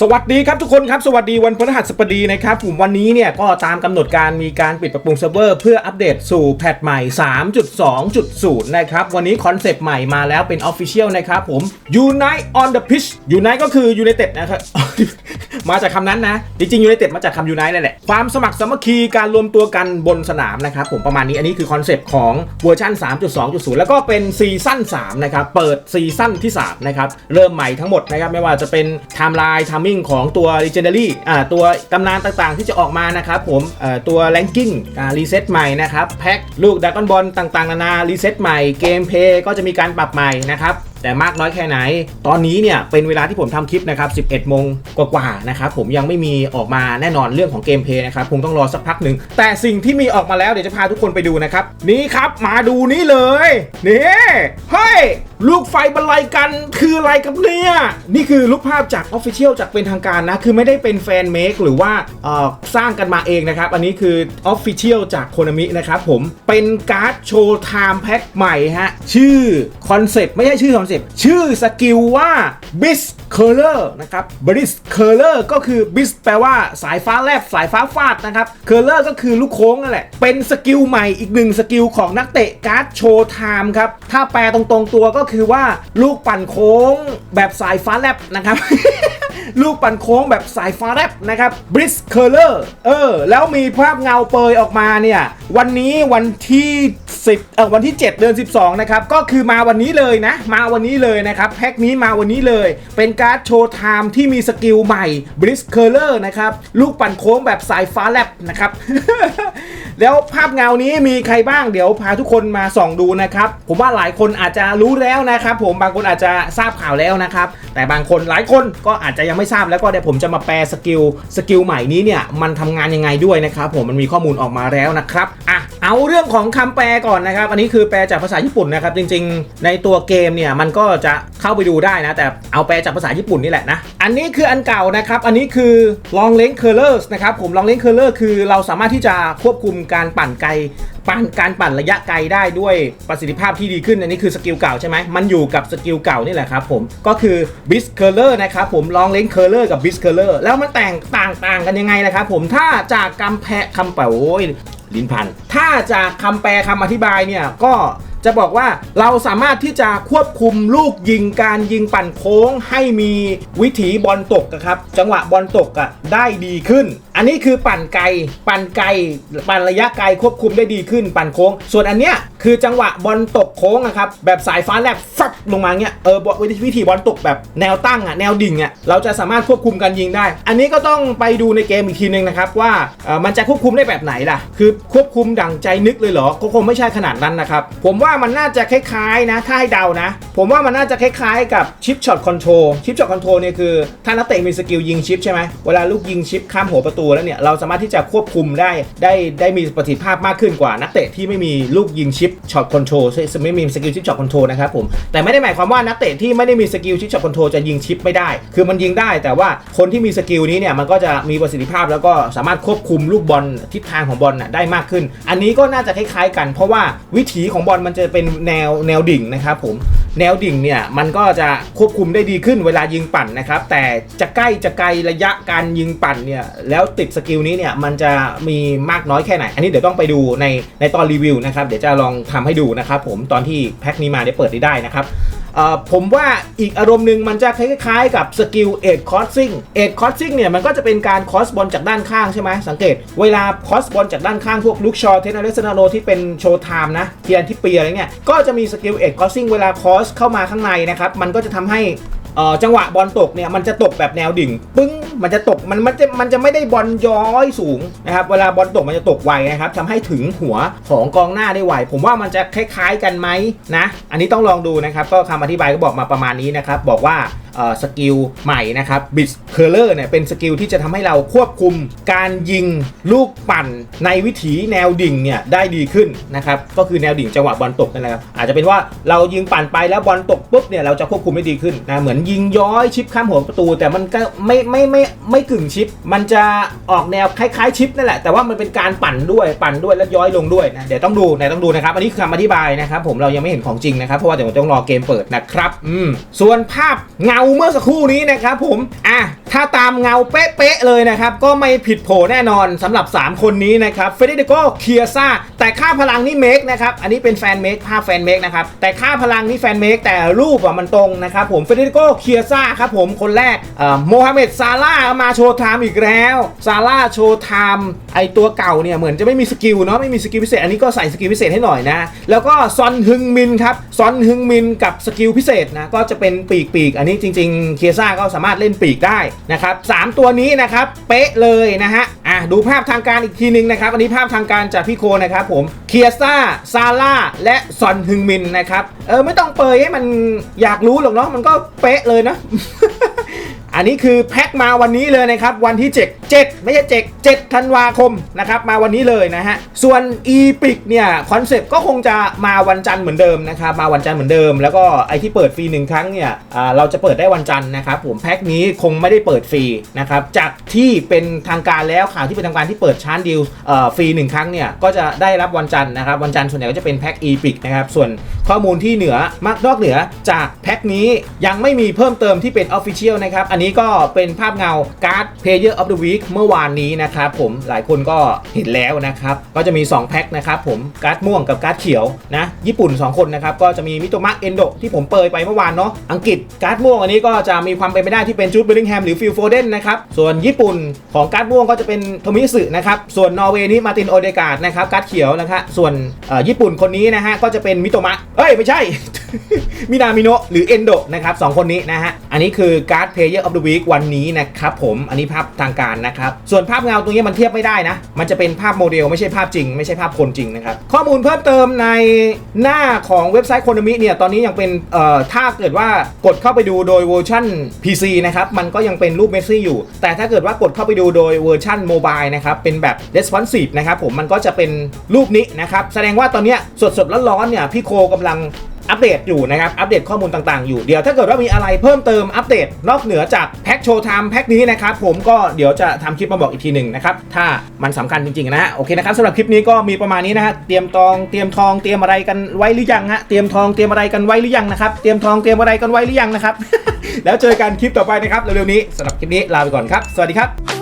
สวัสดีครับทุกคนครับสวัสดีวันพฤหัสบดีนะครับผมวันนี้เนี่ยก็ตามกำหนดการมีการปิดปรับปรุงเซิร์ฟเวอร์เพื่ออัปเดตสู่แพทใหม่ 3.2.0 นะครับ วันนี้คอนเซปต์ใหม่มาแล้วเป็น Official นะครับผม Unite on the pitch Unite ก็คือ United นะครับ มาจากคำนั้นนะ จริงๆ United มาจากคำ Unite นั่นแหละ ความสมัครสามัคคีการรวมตัวกันบนสนามนะครับผมประมาณนี้อันนี้คือคอนเซปต์ของเวอร์ชัน3.2.0 แล้วก็เป็นซีซั่น3นะครับเปิดซีซั่นที่3นะครับเริ่มใหม่ทั้งหมดนะครับไม่ว่าจะเป็นไทม์ไลน์ทามิ่งของตัว Legendary อ่าตัวตำนานต่างๆ ที่จะออกมานะครับผมอ่อตัว Ranking การีเซ็ตใหม่นะครับแพ็คลูกดักกอนบอลต่างๆ นานารีเซ็ตใหม่เกมเพย์ก็จะมีการปรับใหม่นะครับแต่มากน้อยแค่ไหน ตอนนี้เนี่ยเป็นเวลาที่ผมทำคลิปนะครับ 11 โมงกว่าๆนะครับ ผมยังไม่มีออกมาแน่นอนเรื่องของเกมเพย์นะครับคงต้องรอสักพักหนึ่ง แต่สิ่งที่มีออกมาแล้วเดี๋ยวจะพาทุกคนไปดูนะครับ นี่ครับมาดูนี่เลย นี่ เฮ้ยลูกไฟบรรลัยกันคืออะไรครับเนี่ย นี่คือรูปภาพจาก Official จากเป็นทางการนะ คือไม่ได้เป็นแฟนเมคหรือว่าสร้างกันมาเองนะครับ อันนี้คือ Official จากโคนามินะครับผมเป็นการ์ดโชว์ไทม์แพ็คใหม่ฮะ ชื่อคอนเซปต์ไม่ใช่ชื่อคอนเซปต์ชื่อสกิลว่า b i s c o l o r นะครับ b i s c o l o r ก็คือ b i s แปลว่าสายฟ้าแลบสายฟ้าฟาดนะครับ c o l o r ก็คือลูกโค้งนั่นแหละ เป็นสกิลใหม่อีกหนึ่งสกิลของนักเตะการ์ดโชว์ไทม์ครับถ้าแปลตรงๆตัวก็คือว่าลูกปั่นโค้งแบบสายฟ้าแลบนะครับลูกปั่นโค้งแบบสายฟ้าแลบนะครับ b r i s c o l o r เออ แล้วมีภาพเงาเปยออกมาเนี่ย วันนี้วันที่ 10เออวันที่ 7 เดือน 12 นะครับ ก็คือมาวันนี้เลยนะ มาวันนี้เลยนะครับ แพ็คนี้มาวันนี้เลย เป็นการ์ดโชว์ไทม์ที่มีสกิลใหม่ b r i s c o l o r นะครับ ลูกปั่นโค้งแบบสายฟ้าแลบนะครับ แล้วภาพเงานี้มีใครบ้างเดี๋ยวพาทุกคนมาส่องดูนะครับผมว่าหลายคนอาจจะรู้แล้วนะครับ ผมบางคนอาจจะทราบข่าวแล้วนะครับ แต่บางคนหลายคนก็อาจจะยังไม่ทราบแล้วก็เดี๋ยวผมจะมาแปลสกิลสกิลใหม่นี้เนี่ยมันทำงานยังไงด้วยนะครับผมมันมีข้อมูลออกมาแล้วนะครับอะ เอาเรื่องของคำแปลก่อนนะครับ อันนี้คือแปลจากภาษาญี่ปุ่นนะครับ จริงๆ ในตัวเกมเนี่ยมันก็จะเข้าไปดูได้นะ แต่เอาแปลจากภาษาญี่ปุ่นนี่แหละนะ อันนี้คืออันเก่านะครับ อันนี้คือ long length curlers นะครับ ผม long length curler คือเราสามารถที่จะควบคุมการปั่นไกลปั่นการปั่นระยะไกลได้ด้วยประสิทธิภาพที่ดีขึ้น อันนี้คือสกิลเก่าใช่ไหมมันอยู่กับสกิลเก่านี่แหละครับผม ก็คือ b i s c u r l e r นะครับผม long length curler กับ b i s c u r l e r แล้วมันแต่งต่างต่างกันยังไงละครับผมถ้าจากคำแพะคำแปลโอ้ย ลิ้นพัน ถ้าจากคำแปลคำอธิบายเนี่ยก็จะบอกว่าเราสามารถที่จะควบคุมลูกยิงการยิงปั่นโค้งให้มีวิถีบอลตกครับ จังหวะบอลตกอะได้ดีขึ้น อันนี้คือปั่นไกลปั่นไกลปั่นระยะไกลควบคุมได้ดีขึ้นปั่นโค้ง ส่วนอันเนี้ยคือจังหวะบอลตกโค้งอะครับแบบสายฟ้าแลบฟับลงมาเงี้ยเออวิธีบอลตกแบบแนวตั้งอะแนวดิ่งอะเราจะสามารถควบคุมการยิงได้ อันนี้ก็ต้องไปดูในเกมอีกทีนึงนะครับว่ามันจะควบคุมได้แบบไหนล่ะ คือควบคุมดั่งใจนึกเลยเหรอก็คงไม่ใช่ขนาดนั้นนะครับผมว่ามันน่าจะคล้ายๆนะถ้าให้เดานะ ผมว่ามันน่าจะคล้ายๆกับชิปช็อตคอนโทรลชิปช็อตคอนโทรลเนี่ยคือถ้านักเตะมีสกิลยิงชิปใช่ไหมเวลาลูกยิงชิปข้ามหัวประตูแล้วเนี่ยเราสามารถที่จะควบคุมได้ได้ได้มีประสิทธิภาพมากขึ้นกว่านักเตะที่ไม่มีลูกยิงชิปช็อตคอนโทรลไม่มีสกิลชิปช็อตคอนโทรลนะครับผมแต่ไม่ได้หมายความว่านักเตะที่ไม่ได้มีสกิลชิปช็อตคอนโทรลจะยิงชิปไม่ได้ คือมันยิงได้แต่ว่าคนที่มีสกิลนี้เนี่ยมันก็จะมีประสิทธิภาพแล้วก็สามารถควบคุมลูกบอลทิศทางของบอลน่ะได้มากขึ้น อันนี้ก็น่าจะคล้ายๆกัน เพราะว่าวิถีของบอลมันจะเป็นแนวแนวดิ่งนะครับผม แนวดิ่งเนี่ยมันก็จะควบคุมได้ดีขึ้นเวลายิงปั่นนะครับ แต่จะใกล้จะไกลระยะการยิงปั่นเนี่ยแล้วติดสกิลนี้เนี่ยมันจะมีมากน้อยแค่ไหน อันนี้เดี๋ยวต้องไปดูในในตอนรีวิวนะครับ เดี๋ยวจะลองทำให้ดูนะครับผมตอนที่แพ็คนี้มาได้เปิดได้นะครับ ผมว่าอีกอารมณ์หนึ่งมันจะคล้ายๆกับสกิลเอ็ดคอสซิ่งเอ็ดคอสซิ่งเนี่ยมันก็จะเป็นการคอสบอลจากด้านข้างใช่ไหมสังเกต เวลาคอสบอลจากด้านข้างพวกลูคชอเทนนิสนาโรที่เป็นโชว์ไทม์นะเทียนที่เปียอะไรเงี้ยก็จะมีสกิลเอ็ดคอสซิ่งเวลาคอสเข้ามาข้างในนะครับมันก็จะทำให้ เอ่อจังหวะบอลตกเนี่ยมันจะตกแบบแนวดิ่งปึ้งมันจะตกมันมันจะมันจะไม่ได้บอลย้อยสูงนะครับเวลาบอลตกมันจะตกไวนะครับทำให้ถึงหัวของกองหน้าได้ไวผมว่ามันจะคล้าย ๆ กันไหมนะ อันนี้ต้องลองดูนะครับ ก็คำอธิบายก็บอกมาประมาณนี้นะครับ บอกว่า สกิลใหม่นะครับบิสเคอร์เลอร์เนี่ยเป็นสกิลที่จะทำให้เราควบคุมการยิงลูกปั่นในวิถีแนวดิ่งเนี่ยได้ดีขึ้นนะครับก็คือแนวดิ่งจังหวะบอลตกนั่นแหละครับอาจจะเป็นว่าเรายิงปั่นไปแล้วบอลตกปุ๊บเนี่ยเราจะควบคุมได้ดีขึ้นนะเหมือนยิงย้อยชิปข้ามหัวประตู แต่มันก็ไม่ไม่ไม่ไม่กึ่งชิป มันจะออกแนวคล้ายๆชิปนั่นแหละแต่ว่ามันเป็นการปั่นด้วยปั่นด้วยแล้วย้อยลงด้วยนะเดี๋ยวต้องดูนะต้องดูนะครับอันนี้คือคำอธิบายนะครับผมเรายังไม่เห็นของจริงนะครับเพราะว่าเดี๋ยวต้องรอเกมเปิดนะครับอืมส่วนภาพเงาเมื่อสักครู่นี้นะครับผม อะ ถ้าตามเงาเป๊ะๆเลยนะครับ ก็ไม่ผิดโผแน่นอนสำหรับ 3 คนนี้นะครับเฟเดริโกเคียซ่าแต่ค่าพลังนี่เมคนะครับ อันนี้เป็นแฟนเมคภาพแฟนเมคนะครับ แต่ค่าพลังนี่แฟนเมคแต่รูปอะมันตรงนะครับผมเฟเดริโกเคียซ่าครับผมคนแรกเอ่อโมฮัมเหม็ดซาร่ามาโชว์ไทม์อีกแล้วซาร่าโชว์ไทม์ไอตัวเก่าเนี่ยเหมือนจะไม่มีสกิลเนาะไม่มีสกิลพิเศษอันนี้ก็ใส่สกิลพิเศษให้หน่อยนะ แล้วก็ซอนฮึงมินครับซอนฮึงมินกับสกิลพิเศษนะก็จะเป็นปีกปีกๆอันนี้จริงๆเคียซ่าก็สามารถเล่นปีกได้นะครับสามตัวนี้นะครับเป๊ะเลยนะฮะอะดูภาพทางการอีกทีนึงนะครับ อันนี้ภาพทางการจากพี่โคนะครับผมเคียซ่าซาร่าและซอนฮึงมินนะครับเออไม่ต้องเปยให้มันอยากรู้หรอกเนาะมันก็เป๊ะเลยนะ อันนี้คือแพ็คมาวันนี้เลยนะครับ วันที่ 7 7 ไม่ใช่7 7ธันวาคมนะครับมาวันนี้เลยนะฮะ ส่วน e p i c เนี่ยคอนเซปต์ก็คงจะมาวันจันทร์เหมือนเดิมนะครับมาวันจันทร์เหมือนเดิม แล้วก็ไอที่เปิดฟรีหนึ่งครั้งเนี่ยเราจะเปิดได้วันจันทร์นะครับผมแพ็คนี้คงไม่ได้เปิดฟรีนะครับจากที่เป็นทางการแล้วข่าวที่เป็นทางการที่เปิดชาร์จดีลฟรีหนึ่งครั้งเนี่ยก็จะได้รับวันจันทร์นะครับวันจันทร์ส่วนใหญ่ก็จะเป็นแพ็ค e p i c นะครับส่วนข้อมูลที่เหนือมากนอกเหนือจากแพ็คนี้ยังไม่มีเพิ่มเติมที่เป็น Official นะครับอันนี้นี้ก็เป็นภาพเงาการ์ด Player of the Week เมื่อวานนี้นะครับผมหลายคนก็เห็นแล้วนะครับก็จะมี 2 แพ็คนะครับผมการ์ดม่วงกับการ์ดเขียวนะญี่ปุ่น 2 คนนะครับก็จะมีมิโตมะเอนโดที่ผมเปิดไปเมื่อวานเนาะอังกฤษการ์ดม่วงอันนี้ก็จะมีความเป็นไปได้ที่เป็นจูดเบลลิงแฮมหรือฟิลโฟเดนนะครับส่วนญี่ปุ่นของการ์ดม่วงก็จะเป็นโทมิสึนะครับส่วนนอร์เวย์นี่มาตินโอเดกาดนะครับการ์ดเขียวนะครับส่วนญี่ปุ่นคนนี้นะฮะก็จะเป็นมิโตมะเอ้ยไม่ใช่ มินามิโนะหรือเอนโดนะครับสองคนนี้นะฮะ อันนี้คือการ์ด Player of the Week วันนี้นะครับผมอันนี้ภาพทางการนะครับ ส่วนภาพเงาตรงนี้มันเทียบไม่ได้นะ มันจะเป็นภาพโมเดลไม่ใช่ภาพจริง ไม่ใช่ภาพคนจริงนะครับ ข้อมูลเพิ่มเติมในหน้าของเว็บไซต์โคนมิเนี่ยตอนนี้ยังเป็นเอ่อถ้าเกิดว่ากดเข้าไปดูโดยเวอร์ชัน PC นะครับมันก็ยังเป็นรูปเมสซี่อยู่ แต่ถ้าเกิดว่ากดเข้าไปดูโดยเวอร์ชันโมบายนะครับเป็นแบบ responsive นะครับผมมันก็จะเป็นรูปนี้นะครับแสดงว่าตอนนี้สดๆร้อนๆเนี่ยพี่โคกำลัง อัปเดตอยู่นะครับ อัปเดตข้อมูลต่างๆ อยู่ เดี๋ยวถ้าเกิดว่ามีอะไรเพิ่มเติมอัปเดตนอกเหนือจากแพ็คโชว์ไทม์แพ็คนี้นะครับผมก็เดี๋ยวจะทำคลิปมาบอกอีกทีหนึ่งนะครับ ถ้ามันสำคัญจริงๆนะฮะโอเคนะครับสำหรับคลิปนี้ก็มีประมาณนี้นะฮะเตรียมตองเตรียมทองเตรียมอะไรกันไว้หรือยังฮะเตรียมทองเตรียมอะไรกันไว้หรือยังนะครับเตรียมทองเตรียมอะไรกันไว้หรือยังนะครับแล้วเจอกันคลิปต่อไปนะครับเร็วๆนี้สำหรับคลิปนี้ลาไปก่อนครับ สวัสดีครับ